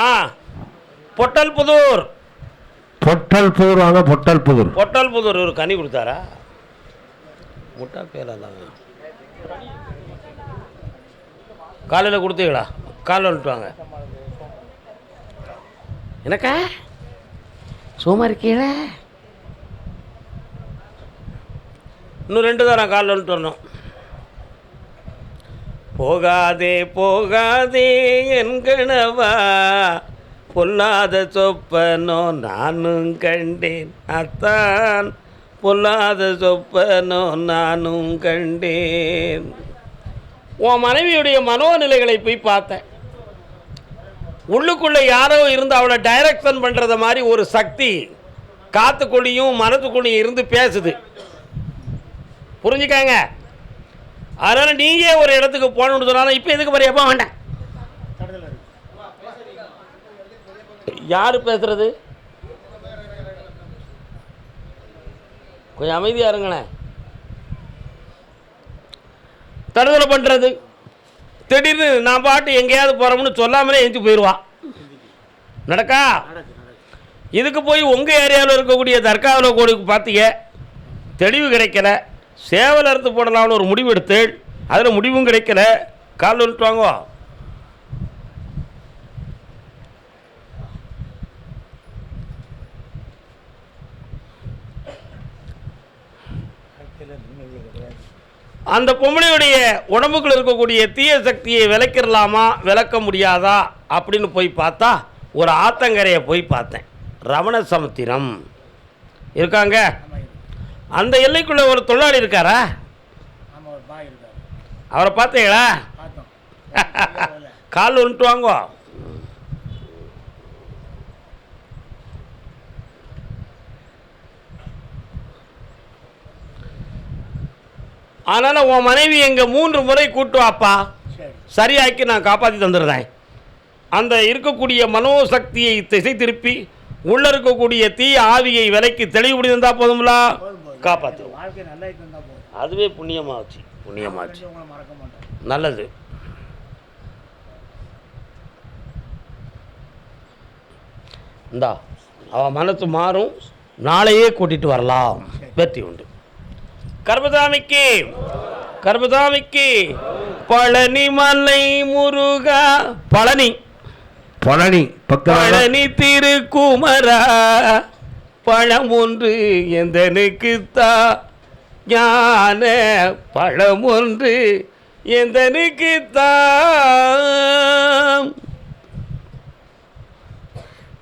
ஆ பொட்டல் புதூர். பொட்டல் புதூர் வாங்க பொட்டல் புதூர். பொட்டல் புதூர் ஒரு கனி கொடுத்தாரா? முட்டா பேரெல்லாம் காலையில் கொடுத்தீங்களா? காலைல வந்துட்டு வாங்க. எனக்கா சும்மா இருக்கீங்களா? இன்னும் ரெண்டு தான் நான் காலைல வந்துட்டு வரணும். போகாதே போகாதே என் கணவா. பொல்லாத சொப்பனோ நானும் கண்டேன். அத்தான் பொல்லாத சொப்பனோ நானும் கண்டேன். உன் மனைவியுடைய மனோநிலைகளை போய் பார்த்தேன். உள்ளுக்குள்ளே யாரோ இருந்து அவளை டைரக்ஷன் பண்ணுறத மாதிரி ஒரு சக்தி காத்துக்குள்ளேயும் மனத்துக்குள்ளேயும் இருந்து பேசுது. புரிஞ்சுக்காங்க? அதனால் நீங்கள் ஒரு இடத்துக்கு போகணுன்னு சொன்னாலும் இப்போ எதுக்கு மரியாதை வேண்டாம் யார் பேசுறது? கொஞ்சம் அமைதியாக இருங்களேன். தடுதலை பண்ணுறது திடீர்னு நான் பாட்டு எங்கேயாவது போகிறோம்னு சொல்லாமலே எழுந்து போயிடுவான் நடக்கா? இதுக்கு போய் உங்கள் ஏரியாவில் இருக்கக்கூடிய தர்காவில் கோடிக்கு பார்த்தீங்க. தெளிவு கிடைக்கல. சேவல் அறுத்து போடலாம்னு ஒரு முடிவு எடுத்து அதில் முடிவும் கிடைக்கல. கால் வந்துட்டு அந்த பொம்பளையுடைய உடம்புக்குள்ள இருக்கக்கூடிய தீய சக்தியை விளக்கிடலாமா விளக்க முடியாதா அப்படின்னு போய் பார்த்தா ஒரு ஆத்தங்கரையை போய் பார்த்தேன். ரமண சமுத்திரம். இருக்காங்க? அந்த எல்லைக்குள்ள ஒரு தொழிலாளி இருக்காரா? அவரை பார்த்தீங்களா? கால் வந்துட்டு வாங்கோ. அதனால் உன் மனைவி எங்க மூன்று முறை கூட்டு வாப்பா. சரி. சரியாக்கி நான் காப்பாற்றி தந்துடுறேன். அந்த இருக்கக்கூடிய மனோசக்தியை திசை திருப்பி உள்ள இருக்கக்கூடிய தீய ஆவியை விலைக்கு தெளிவுபடி தந்தால் போதுங்களா போதும் போதும் காப்பாற்று வாழ்க்கை நல்லா இருந்தா போதும். அதுவே உங்களை மறக்க மாட்டேன். நல்லது. இந்தா அவன் மனசு மாறும். நாளையே கூட்டிட்டு வரலாம். வெற்றி உண்டு. கர்மதாமிக்கு கர்மதாமிக்கு பழனி மலை முருகா பழனி. பழனி பழனி திருக்குமரா. பழம் ஒன்று எந்தனுக்குத்தா? ஞான பழம் ஒன்று எந்தனுக்குத்தா?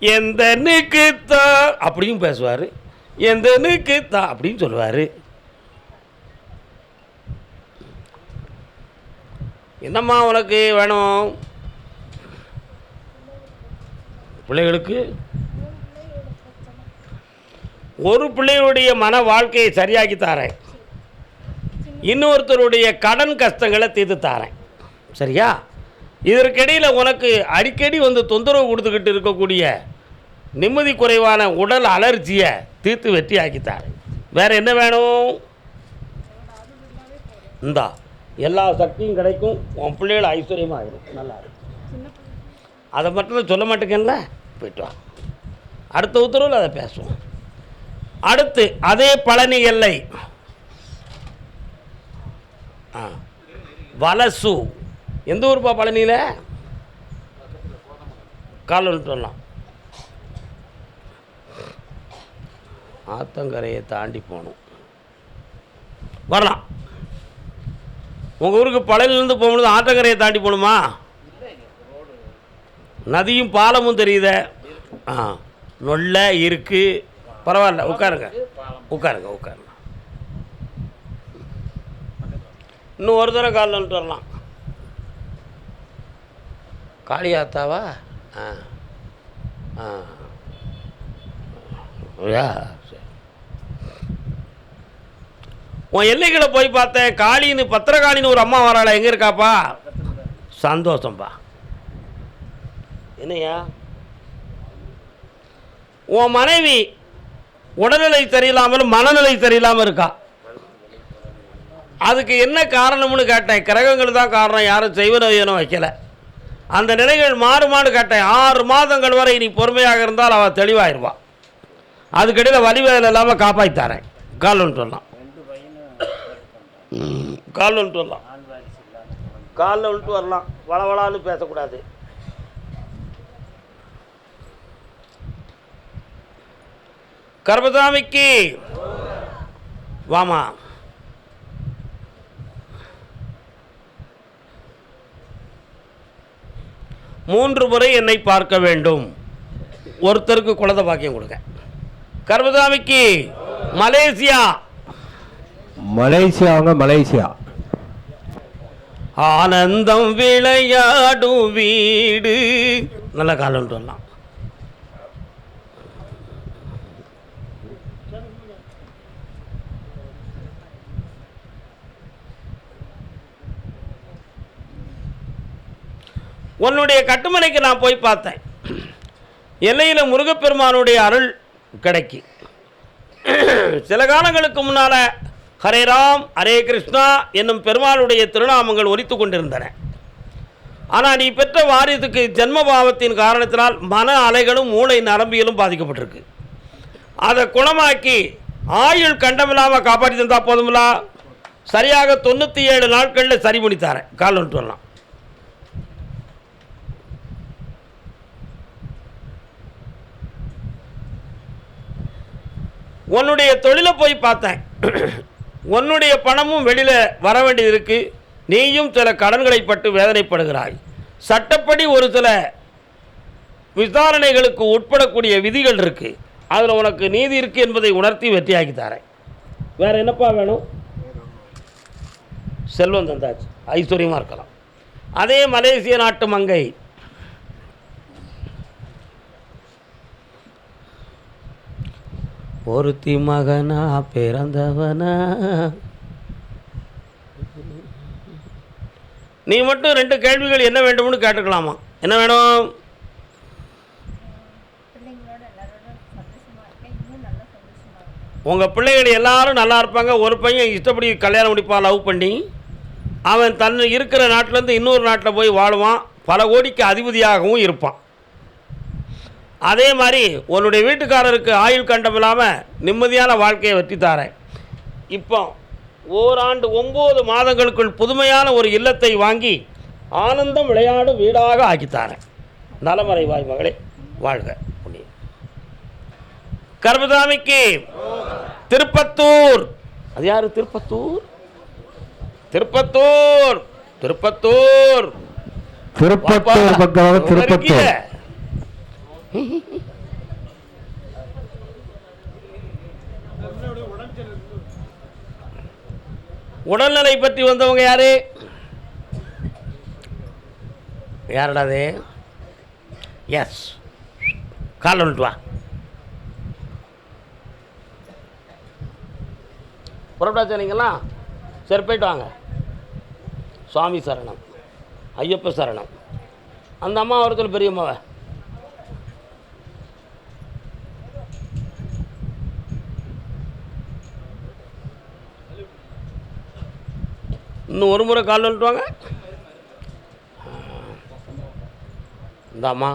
எந்தனுக்குத்தா? அப்படியும் பேசுவார். எந்தனுக்குத்தா? அப்படின்னு சொல்லுவார். என்னம்மா உனக்கு வேணும்? பிள்ளைகளுக்கு ஒரு பிள்ளையுடைய மன வாழ்க்கையை சரியாக்கி தாரேன். இன்னொருத்தருடைய கடன் கஷ்டங்களை தீர்த்து தாரேன். சரியா? இதற்கிடையில் உனக்கு அடிக்கடி வந்து தொந்தரவு கொடுத்துக்கிட்டு இருக்கக்கூடிய நிம்மதி குறைவான உடல் அலர்ஜியை தீர்த்து வெற்றி ஆக்கித்தாரேன் வேறு என்ன வேணும்? இந்தா எல்லா சக்தியும் கிடைக்கும். உன் பிள்ளைகள் ஐஸ்வர்யமாக இருக்கும். நல்லா இருக்கும். அதை மட்டும் தான் சொல்ல மாட்டேங்கல்ல போயிட்டு வா. அடுத்த உத்தரவில் அதை பேசுவோம். அடுத்து அதே பழனி எல்லை. ஆ. வலசு. எந்த ஊருப்பா பழனியில்? கால் சொல்லலாம். வரலாம் ஆத்தங்கரையை தாண்டி போகணும். வரலாம். உங்கள் ஊருக்கு பழனிலேருந்து போகும்போது ஆத்தங்கரையை தாண்டி போகணுமா? நதியும் பாலமும் தெரியுத. ஆ. நொல்ல இருக்குது பரவாயில்ல உட்காருங்க. உட்காருங்க உட்காருங்க. இன்னும் ஒரு தடவை காலில் வந்துட்டு வரலாம். காளியாத்தாவா? ஆ. ஆ. சரி. உன் எல்லைகளை போய் பார்த்தேன். காளின்னு பத்திரகாளின்னு ஒரு அம்மா வராள? எங்கே இருக்காப்பா? சந்தோஷம்பா. என்னையா உன் மனைவி உடல்நிலை சரியில்லாமல் மனநிலை சரியில்லாமல் இருக்கா? அதுக்கு என்ன காரணம்னு கேட்டேன். கிரகங்கள் தான் காரணம். யாரும் செய்வன வைக்கல. அந்த நிலைகள் மாறுமான்னு கேட்டேன். ஆறு மாதங்கள் வரை நீ பொறுமையாக இருந்தால் அவள் தெளிவாயிருவா. அதுக்கிடையில் வலி வேலை இல்லாமல் காப்பாற்றித்தாரேன் கால்னு சொல்லலாம் கால்னு சொல்லலாம் காலில் விட்டு வரலாம். வளவளான்னு பேசக்கூடாது. கர்மசாமிக்கு. வாமா. மூன்று முறை என்னை பார்க்க வேண்டும். ஒருத்தருக்கு குழந்தை பாக்கியம் கொடுங்க. கர்மசாமிக்கு மலேசியா. மலேசியாங்க மலேசியா. ஆனந்தம் விளையாடும் வீடு. நல்ல காலம் உன்னுடைய கட்டுமனைக்கு நான் போய் பார்த்தேன். எல்லையில் முருகப்பெருமானுடைய அருள் கிடைக்கி. சில காலங்களுக்கு முன்னால் ஹரே ராம் ஹரே கிருஷ்ணா என்னும் பெருமாளுடைய திருநாமங்கள் ஒலித்து கொண்டிருந்தன. ஆனால் நீ பெற்ற வாரியத்துக்கு ஜென்ம பாவத்தின் காரணத்தினால் மன அலைகளும் மூளை நரம்பியலும் பாதிக்கப்பட்டிருக்கு. அதை குணமாக்கி ஆயுள் கண்டமில்லாமல் காப்பாற்றி தந்தால் போதுமில்லா சரியாக தொண்ணூற்றி ஏழு நாட்களில் சரி பண்ணித்தாரேன் தரேன். கால் ஒன்று வரலாம். உன்னுடைய தொழிலை போய் பார்த்தேன். உன்னுடைய பணமும் வெளியில் வர வேண்டியது இருக்குது நீயும் சில கடன்களை பட்டு வேதனைப்படுகிறாய். சட்டப்படி ஒரு சில விசாரணைகளுக்கு உட்படக்கூடிய விதிகள் இருக்குது அதில் உனக்கு நீதி இருக்குது என்பதை உணர்த்தி வெற்றியாக்கி தரேன். வேறு என்னப்பா வேணும்? செல்வம் தந்தாச்சு. ஐஸ்வர்யமாக இருக்கலாம். அதே மலேசிய நாட்டு மங்கை ஒருத்தி மகனா பிறந்தவனா? நீ மட்டும் ரெண்டு கேள்விகள் என்ன வேண்டும்னு கேட்டுக்கலாமா? என்ன வேணும்? உங்கள் பிள்ளைகள் எல்லாரும் நல்லா இருப்பாங்க. ஒரு பையன் இஷ்டப்படி கல்யாணம் முடிப்பான் லவ் பண்ணி. அவன் தன் இருக்கிற நாட்டிலேருந்து இன்னொரு நாட்டில் போய் வாழுவான். பல கோடிக்கு அதிபதியாகவும் இருப்பான். அதே மாதிரி உன்னுடைய வீட்டுக்காரருக்கு ஆயுள் கண்டம் இல்லாமல் நிம்மதியான வாழ்க்கையை வெற்றி தாரேன். இப்போ ஓராண்டு ஒம்பது மாதங்களுக்குள் புதுமையான ஒரு இல்லத்தை வாங்கி ஆனந்தம் விளையாடும் வீடாக ஆக்கித்தாரேன் நலமறைவாய் மகளே வாழ்க புண்ணியம் கர்மசாமிக்கு திருப்பத்தூர். அது யாரு திருப்பத்தூர்? திருப்பத்தூர் திருப்பத்தூர். திருப்பத்தூர் திருப்பத்தூர். உடல்நிலை பற்றி வந்தவங்க யாரு? யாரடாது எஸ் கால் வந்துட்டு வா. புறப்பட்டாச்சு நீங்களா சரி போயிட்டு வாங்க. சுவாமி சரணம் ஐயப்ப சரணம். அந்த அம்மா ஒருத்தர் பெரியம்மாவை. இன்னும் ஒரு முறை கால் வந்துட்டுவாங்க இந்த அம்மா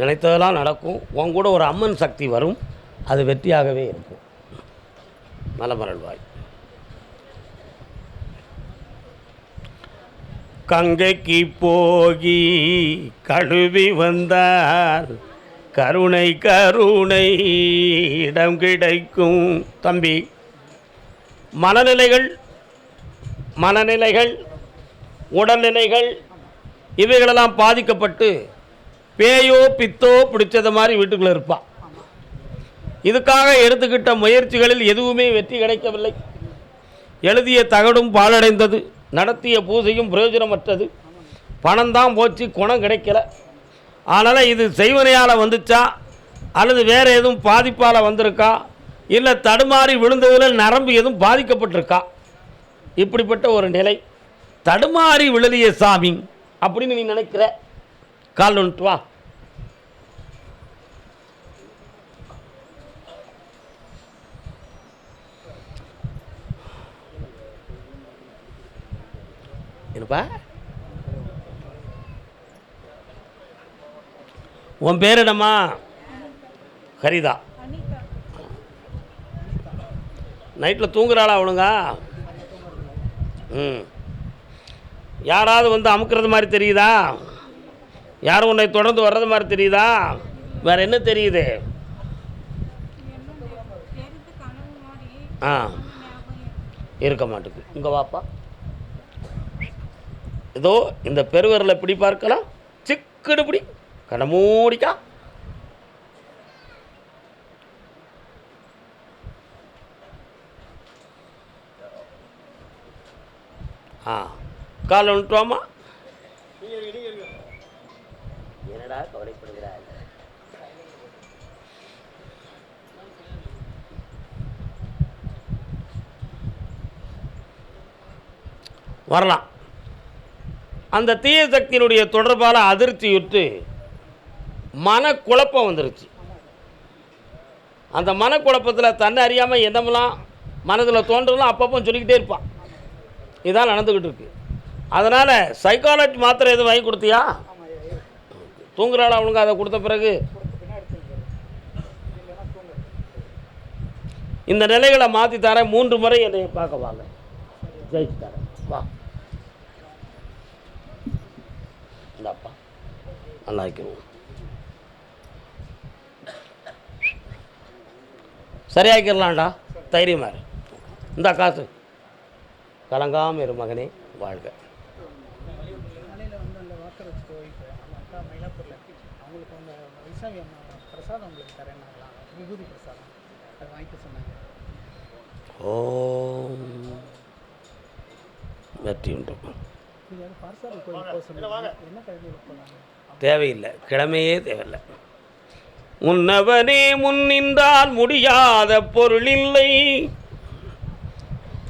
நினைத்ததெல்லாம் நடக்கும். உன் கூட ஒரு அம்மன் சக்தி வரும். அது வெற்றியாகவே இருக்கும். நலமரல்வாய் கங்கைக்கு போகி கழுவி வந்தார். கருணை கருணை இடம் கிடைக்கும். தம்பி மனநிலைகள் மனநிலைகள் உடல்நிலைகள் இவைகளெல்லாம் பாதிக்கப்பட்டு பேயோ பித்தோ பிடிச்சது மாதிரி வீட்டுக்குள்ளே இருப்பான் இதுக்காக எடுத்துக்கிட்ட முயற்சிகளில் எதுவுமே வெற்றி கிடைக்கவில்லை. எழுதிய தகடும் பாலடைந்தது நடத்திய பூசையும் பிரயோஜனமற்றது. பணம் தான் போச்சு குணம் கிடைக்கல. அதனால் இது செய்வனையால் வந்துச்சா? அல்லது வேறு எதுவும் பாதிப்பால் வந்திருக்கா? இல்லை தடுமாறி விழுந்ததில் நரம்பு எதுவும் பாதிக்கப்பட்டிருக்கா? இப்படிப்பட்ட ஒரு நிலை. தடுமாறி விழுதிய சாமி அப்படின்னு நீ நினைக்கிற? கால் ஒன்று வா. என்னப்பா? உன் பேர் என்னம்மா? ஹரிதா. நைட்டில் தூங்குறாளா அவனுங்க? ம். யாராவது வந்து அமுக்கிறது மாதிரி தெரியுதா? யாரும் உன்னை தொடர்ந்து வர்றது மாதிரி தெரியுதா? வேற என்ன தெரியுது? ஆ. இருக்க மாட்டுக்கு. இங்கே வாப்பா. ஏதோ இந்த பெருவரில் பிடி பார்க்கலாம். சிக்குடு பிடி. கடமூடிக்கா ஆ கால் வந்துட்டோமா என்னடா கவலைப்படுகிறாய்? வரலாம். அந்த தீய சக்தியினுடைய தொடர்பால் அதிர்ச்சியுற்று மனக்குழப்பம் வந்துருச்சு. அந்த மனக்குழப்பத்தில் தன்னை அறியாமல் என்னமெல்லாம் மனதில் தோன்றலாம் அப்பப்போ சொல்லிக்கிட்டே இருப்பான். இதான் நடந்துக்கிட்டு இருக்கு. அதனால் சைக்காலஜி மாத்திரை எதுவும் வாங்கி கொடுத்தியா? தூங்குறாள் அவனுங்க? அதை கொடுத்த பிறகு. இந்த நிலைகளை மாற்றி தரேன். மூன்று முறை என்னை பார்க்க வாங்க. ஜெயிச்சு தரேன். வா. இந்தாப்பா. நல்லா வைக்கணும் சரியாக்கிடலாம்டா தைரியமா இரு இந்தா காசு கலங்காம இரு மகனே வாழ்க காலையில் வந்து அந்த வாக்கர் வச்சுட்டு ஒய்ஃபு அவங்க அக்கா மயிலாப்பூரில் அவங்களுக்கு அந்த வைசாவி அம்மா பிரசாதம் உங்களுக்கு தரேன்னாங்களாம் விபூதி பிரசாதம் அது வாங்கிட்டு சொன்னாங்க ஓம். வெற்றி உண்டு. தேவையில்லை. கிழமையே தேவையில்லை. முன்னவனே முன்னின்றால் முடியாத பொருள் இல்லை.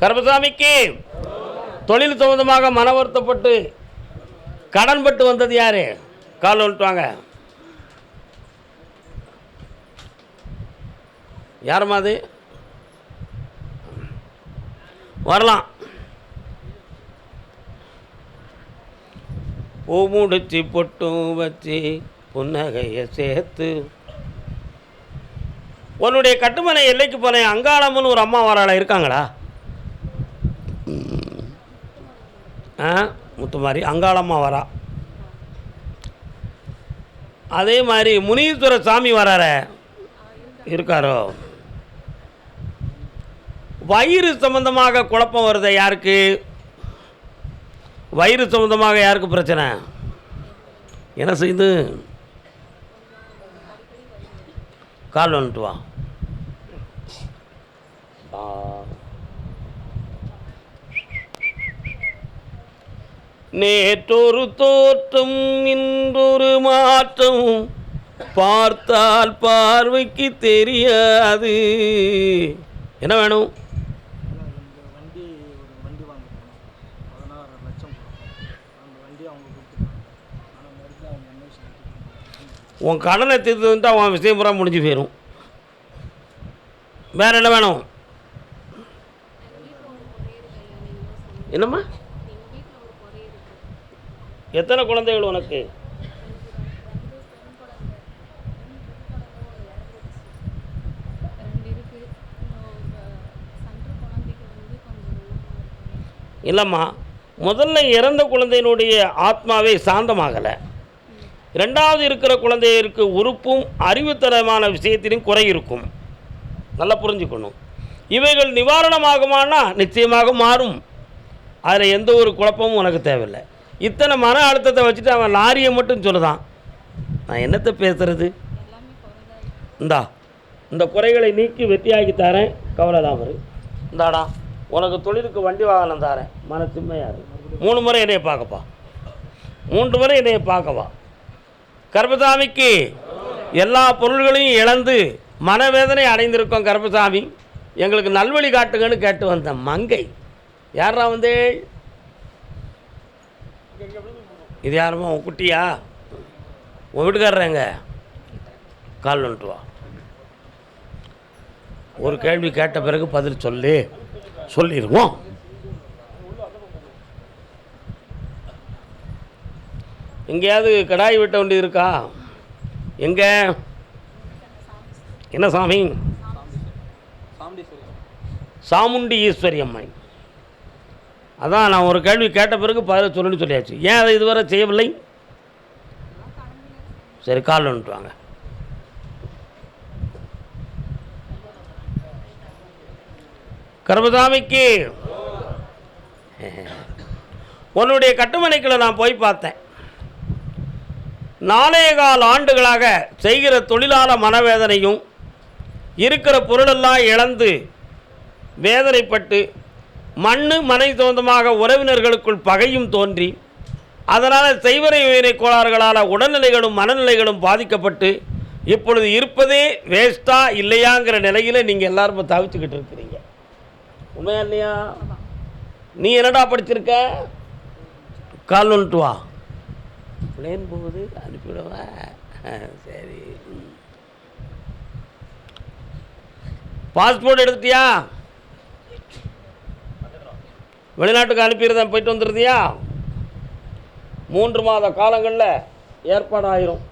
கருப்பசாமிக்கு தொழில் சம்பந்தமாக மன வருத்தப்பட்டு கடன்பட்டு வந்தது யாரு? கால் வந்துட்டுவாங்க யாரும்மா அது? வரலாம். பூ முடிச்சு பொட்டும் வச்சு புன்னகையை சேர்த்து உன்னுடைய கட்டுமனை எல்லைக்கு போனேன் அங்காளம்னு ஒரு அம்மா வராள இருக்காங்களா? ஆ முத்துமாரி அங்காளம்மா வரா. அதே மாதிரி முனீஸ்வர சாமி வரார. இருக்காரோ? வயிறு சம்பந்தமாக குழப்பம் வருது யாருக்கு? வயிறு சம்பந்தமாக யாருக்கு பிரச்சனை? என்ன செய்யுது கால் வந்துட்டு வா. நேற்றொரு தோற்றம் இன்றொரு மாற்றம். பார்த்தால் பார்வைக்கு தெரியாது. என்ன வேணும்? உன் கடனை தீர்த்துட்டா அவன் விஷயம் பூரா முடிஞ்சு போயிடும் வேற என்ன வேணும்? என்னம்மா? எத்தனை குழந்தைகள் உனக்கு? இல்லைம்மா முதல்ல இறந்த குழந்தையினுடைய ஆத்மாவே சாந்தமாகலை. ரெண்டாவது இருக்கிற குழந்தையருக்கு உறுப்பும் அறிவுத்தரமான விஷயத்திலும் குறை இருக்கும். நல்லா புரிஞ்சுக்கணும். இவைகள் நிவாரணமாகுமானா நிச்சயமாக மாறும். அதில் எந்த ஒரு குழப்பமும் உனக்கு தேவையில்லை. இத்தனை மன அழுத்தத்தை வச்சுட்டு அவன் லாரியை மட்டும் சொல்லுதான். நான் என்னத்தை பேசுறது? இந்தா இந்த குறைகளை நீக்கி வெற்றியாக்கி தரேன். கவலைதான் வரு இந்தாடா உனக்கு தொழிலுக்கு வண்டி வாகனம் தரேன். மன சிம்மையாரு மூணு முறை என்னைய பார்க்கப்பா. மூன்று முறை என்னைய பார்க்கவா. கர்பசாமிக்கு எல்லா பொருள்களையும் இழந்து மனவேதனை அடைந்திருக்கோம் கர்பசாமி எங்களுக்கு நல்வழி காட்டுங்கன்னு கேட்டு வந்த மங்கை. யாரா வந்து? இது யாருமா உன் குட்டியா? உன் வீட்டுக்காரங்க கால் வந்துட்டு வா. ஒரு கேள்வி கேட்ட பிறகு பதில் சொல்லு. சொல்லிடுவோம் எங்கேயாவது கடாய் வெட்ட வேண்டியது இருக்கா? எங்கே? என்ன சாமி? சாமுண்டி ஈஸ்வரி அம்மை அதான் நான் ஒரு கேள்வி கேட்ட பிறகு பதில் சொல்லணும்னு சொல்லியாச்சு. ஏன் அதை இதுவரை செய்யவில்லை? சரி கால் வந்துட்டு வாங்க. கர்மசாமிக்கு. உன்னுடைய கட்டுமனைக்குள்ள நான் போய் பார்த்தேன். நாளைய கால ஆண்டுகளாக செய்கிற தொழிலாள மனவேதனையும் இருக்கிற பொருளெல்லாம் இழந்து வேதனைப்பட்டு மண்ணு மனை சொந்தமாக உறவினர்களுக்குள் பகையும் தோன்றி அதனால் செய்வரை உயிரை கோளாறுகளால் உடல்நிலைகளும் மனநிலைகளும் பாதிக்கப்பட்டு இப்பொழுது இருப்பதே வேஸ்ட்டா இல்லையாங்கிற நிலையில் நீங்கள் எல்லாரும் தவிச்சுக்கிட்டு இருக்கிறீங்க. உண்மையா இல்லையா? நீ என்னடா படிச்சிருக்க? கால் வா. பிளேன் போகுது அனுப்பிவிடவா? சரி. பாஸ்போர்ட் எடுத்துட்டியா? வெளிநாட்டுக்கு அனுப்பிடுறேன் போயிட்டு வந்துடுறியா? மூன்று மாத காலங்களில் ஏற்பாடாயிரும்.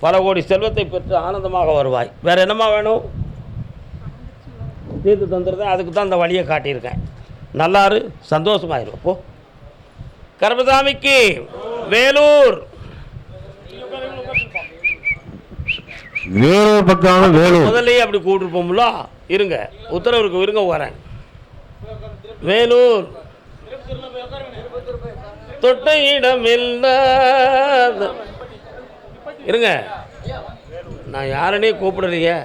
பல கோடி செல்வத்தை பெற்று ஆனந்தமாக வருவாய். வேறு என்னம்மா வேணும்? தீர்த்து தந்துடுறேன் அதுக்கு தான் அந்த வழியை காட்டியிருக்கேன். நல்லாரு சந்தோஷமாயிரும். போ. கர்மசாமிக்கு வேலூர். வேலூர் பக்கம் வேலூர். முதல்லயே அப்படி கூட்டிருப்போம்ல இருங்க. உத்தரவுக்கு இருங்க வரேன் வேலூர். தொட்ட இடமில்லாத இருங்க. நான் யாரனே கூப்பிடலையே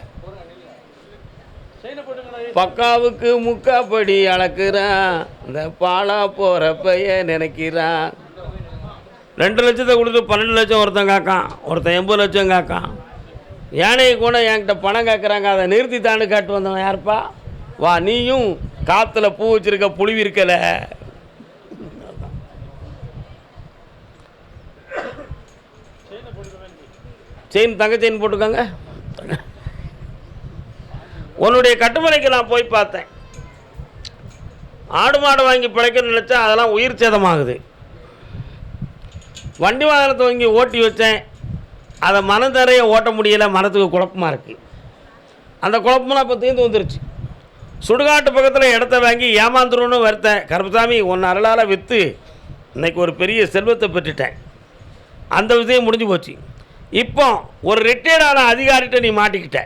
பக்காவுக்கு முக்காப்படி அளக்குறான். இந்த பாலா போகிற பைய நினைக்கிறான். ரெண்டு லட்சத்தை கொடுத்து பன்னெண்டு லட்சம் ஒருத்தன் காக்கான். ஒருத்தன் எண்பது லட்சம் காக்கான். யானையை கூட என்கிட்ட பணம் கேட்குறாங்க அதை நிறுத்தி தாண்டு காட்டு வந்தவன் யாருப்பா? வா நீயும் காற்றுல பூ வச்சிருக்க புழுவி இருக்கல. செயின் தங்க செயின் போட்டுக்கோங்க உன்னுடைய கட்டுமனைக்கு நான் போய் பார்த்தேன். ஆடு மாடு வாங்கி பிழைக்கணும்னு நினச்சா அதெல்லாம் உயிர் சேதமாகுது. வண்டி வாகனத்தை வாங்கி ஓட்டி வச்சேன். அதை மனதரைய ஓட்ட முடியல மனத்துக்கு குழப்பமாக இருக்குது அந்த குழப்பமெல்லாம் இப்போ தீர்ந்து வந்துருச்சு. சுடுகாட்டு பக்கத்தில் இடத்த வாங்கி ஏமாந்துருன்னு வருத்தேன். கருப்பசாமி உன் அருளால் விற்று இன்னைக்கு ஒரு பெரிய செல்வத்தை பெற்றுட்டேன். அந்த விஷயம் முடிஞ்சு போச்சு. இப்போ ஒரு ரிட்டையர்டான அதிகாரிகிட்ட நீ மாட்டிக்கிட்ட.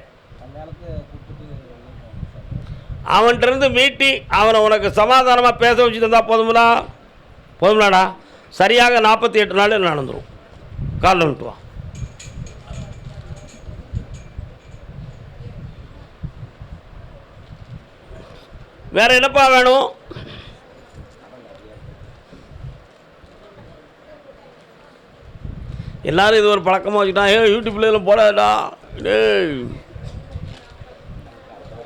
அவன்கிட்ட இருந்து மீட்டி அவனை உனக்கு சமாதானமாக பேச வச்சுட்டு இருந்தால் போதுங்களா போதுங்களாடா சரியாக நாற்பத்தி எட்டு நாள் நடந்துடும் காலில் விட்டு வா. என்னப்பா வேணும்? எல்லாரும் இது ஒரு பழக்கமாக வச்சுட்டான் ஏ யூடியூப்ல எல்லாம் போடாதடா. டேய்.